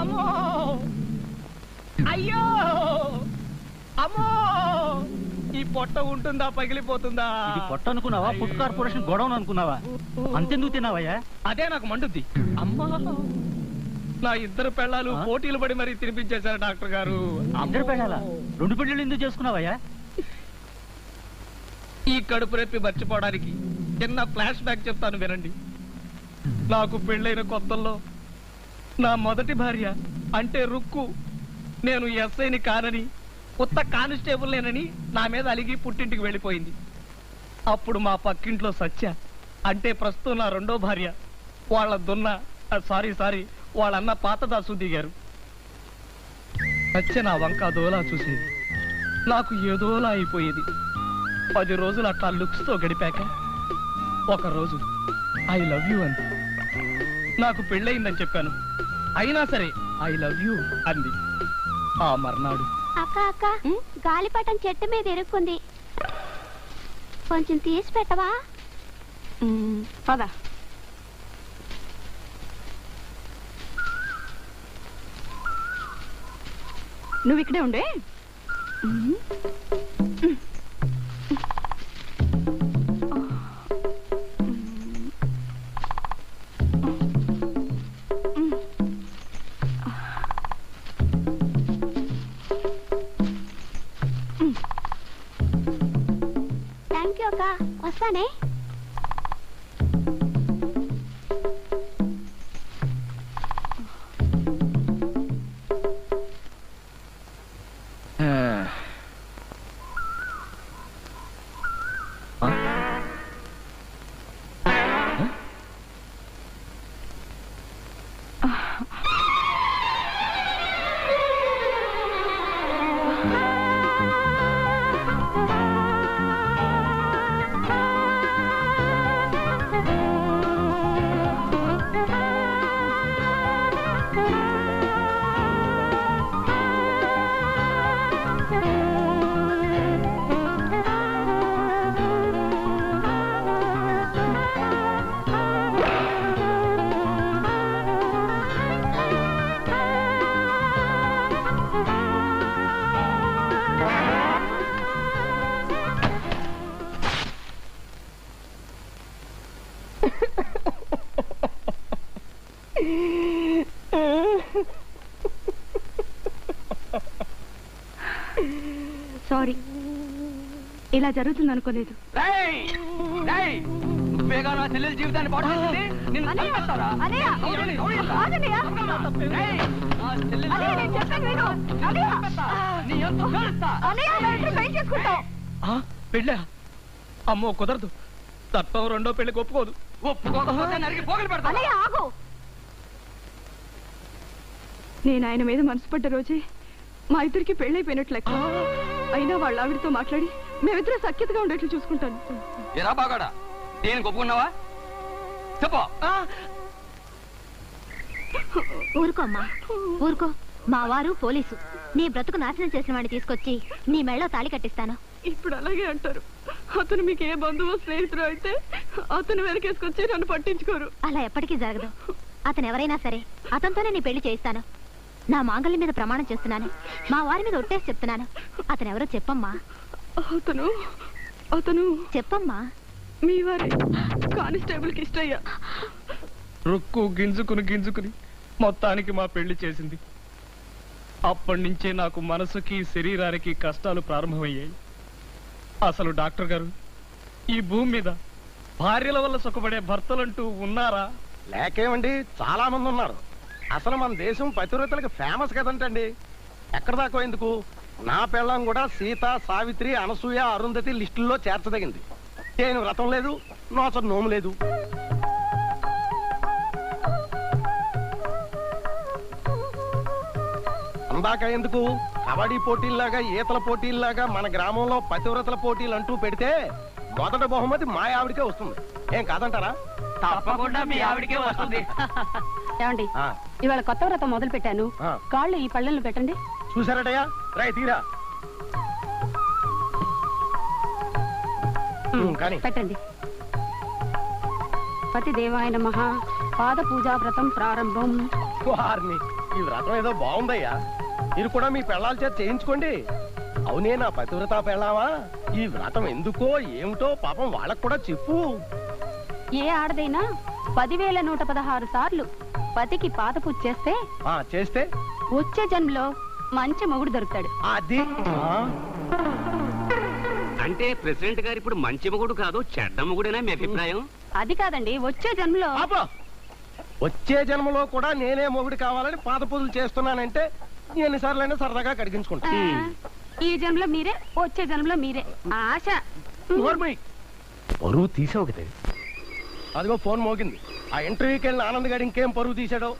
అమ్మో! అయ్యో! అమ్మో! ఈ పొట్ట ఉంటుందా పగిలిపోతుందా? ఇది పొట్ట అనుకున్నావా? ఫుడ్ కార్పొరేషన్ గొడవను అనుకున్నావా? అంతెందుకు తిన్నావయ్యా? అదే నాకు మండుద్ది. అమ్మా! నా ఇద్దరు పెళ్ళాలు? పోటీలు పడి మరీ తినిపించేశారు డాక్టర్ గారు. అందరు పెళ్ళాలా? రెండు పెళ్ళిళ్ళు ఎందుకు చేసుకున్నావయ్యా? ఈ కడుపు రెప్పి మర్చిపోవడానికి చిన్న ఫ్లాష్ బ్యాక్ చెప్తాను వినండి. నాకు పెళ్ళైన కొత్తల్లో నా మొదటి భార్య అంటే రుక్కు. నేను ఎస్ఐని కానని కొత్త కానిస్టేబుల్ నేనని నా మీద అలిగి పుట్టింటికి వెళ్ళిపోయింది. అప్పుడు మా పక్కింట్లో సత్య అంటే ప్రస్తుతం నా రెండో భార్య. వాళ్ళ దున్న సారీ సారీ వాళ్ళన్న పాత దాసు దిగారు. సత్య నా వంక దోలా చూసేది. నాకు ఏదోలా అయిపోయేది. పది రోజులు అట్లా లుక్స్తో గడిపాక ఒకరోజు ఐ లవ్ యూ అంది. నాకు పెళ్ళయిందని చెప్పాను. అయినా సరే ఐ లవ్ యూ అంది. ఆ మర్నాడు. అక్క అక్క గాలిపటం చెట్టు మీద ఇరుక్కుంది. కొంచెం తీసి పెట్టవా? పద. నువ్వు ఇక్కడే ఉండే? థ్యాంక్ యూ అక్క వస్తానే అన్నయ్య! నీ ఎంత తెలుస్తా? ఆ, పెళ్ళా? అమ్మో కుదరదు. చట్టం రెండో పెళ్ళి ఒప్పుకోదు. ఒప్పుకోకపోతే నరికి పోగలు పెడతా ఆగు. నేను ఆయన మీద మనసు పడ్డ రోజే మా ఇద్దరికి పెళ్ళైపోయినట్లు లెక్క. అయినా వాళ్ళ ఆవిడతో మాట్లాడి మేమిద్దరం సఖ్యతగా ఉండేట్లు చూసుకుంటాను. ఎరా బాగాడా? దేనికి ఒప్పుకున్నావా చెప్పు. ఊరుకో అమ్మా. ఊరుకో. మా వారు పోలీసు. నీ బ్రతుకు నాశనం చేసిన వాడిని తీసుకొచ్చి నీ మెళ్ళో తాళి కట్టిస్తాను. ఇప్పుడు అలాగే అంటారు. అతను మీకు ఏ బంధువు స్నేహితుడు అయితే అతను వెనకేసుకొచ్చి నన్ను పట్టించుకోరు. అలా ఎప్పటికీ జరగదు. అతను ఎవరైనా సరే అతనితోనే నీ పెళ్ళి చేయిస్తాను. నా మాంగళ్యం మీద ప్రమాణం చేస్తున్నాను. మా వారి మీద ఒట్టేసి చెప్తున్నాను. అతను ఎవరో చెప్పమ్మా. అతను అతను చెప్పమ్మా. మీ వారి కానిస్టేబుల్కి ఇష్టయ్యా. రుక్కు గింజుకుని గింజుకుని మొత్తానికి మా పెళ్ళి చేసింది. అప్పటి నుంచే నాకు మనసుకి శరీరానికి కష్టాలు ప్రారంభమయ్యాయి. అసలు డాక్టర్ గారు ఈ భూమి మీద భార్యల వల్ల సుఖపడే భర్తలంటూ ఉన్నారా? లేకేమండి చాలా మంది ఉన్నారు అసలు మన దేశం పతివ్రతలకు ఫేమస్ కదంటండి. ఎక్కడ దాకా ఎందుకు? నా పెళ్ళం కూడా సీత సావిత్రి అనసూయ అరుంధతి లిస్టుల్లో చేర్చదగింది. నేను వ్రతం లేదు నోచ నోము లేదు. అందాక ఎందుకు? కబడ్డీ పోటీల్లాగా ఈతల పోటీల్లాగా మన గ్రామంలో పతివ్రతల పోటీలు అంటూ పెడితే మొదట బహుమతి మా ఆవిడకే వస్తుంది. ఏం కాదంటారా? తప్పకుండా మీ ఆవిడికే వస్తుంది. ఏమండి ఆ, ఇవాళ కొత్త వ్రతం మొదలు పెట్టాను ఆ. కాళ్ళు ఈ పళ్ళెంలో పెట్టండి. చూసారటయ్యా రై తీరా. ఉమ్, కానీ. పెట్టండి. పతి దేవాయన మహా పాద పూజా వ్రతం ప్రారంభం. వారిని ఈ వ్రతం ఏదో బాగుందయ్యా. మీరు కూడా మీ పెళ్ళాల చేత చేయించుకోండి. అవునే నా పతివ్రత పెళ్ళావా ఈ వ్రతం ఎందుకో ఏమిటో పాపం వాళ్ళకు కూడా చెప్పు. ఏ ఆడదైనా పదివేల నూట పదహారు సార్లు పతికి పాత పూజ చేస్తే ఆ చేస్తే? వచ్చే జన్మలో మంచి మొగుడు దొరుకుతాడు. అది? ఆ, అంటే ప్రెసిడెంట్ గారు ఇప్పుడు మంచి మొగుడు కాదు చెడ్డ మొగుడేనా మీ అభిప్రాయం? అది కాదండి వచ్చే జన్మలో ఆపు. వచ్చే జన్మలో కూడా నేనే మొగుడు కావాలని పాత పూజలు చేస్తున్నానంటే ఎన్నిసార్లైనా సరదాగా కడిగించుకుంటా. ఆ, ఈ జన్మలో మీరే వచ్చే జన్మలో మీరే. ఆశ. పరువు తీసావు కదా. అదిగో ఫోన్ మోగింది. ఆ ఇంటర్వ్యూకి వెళ్ళిన ఆనంద్ గారు ఇంకేం పరుగు తీశాడో?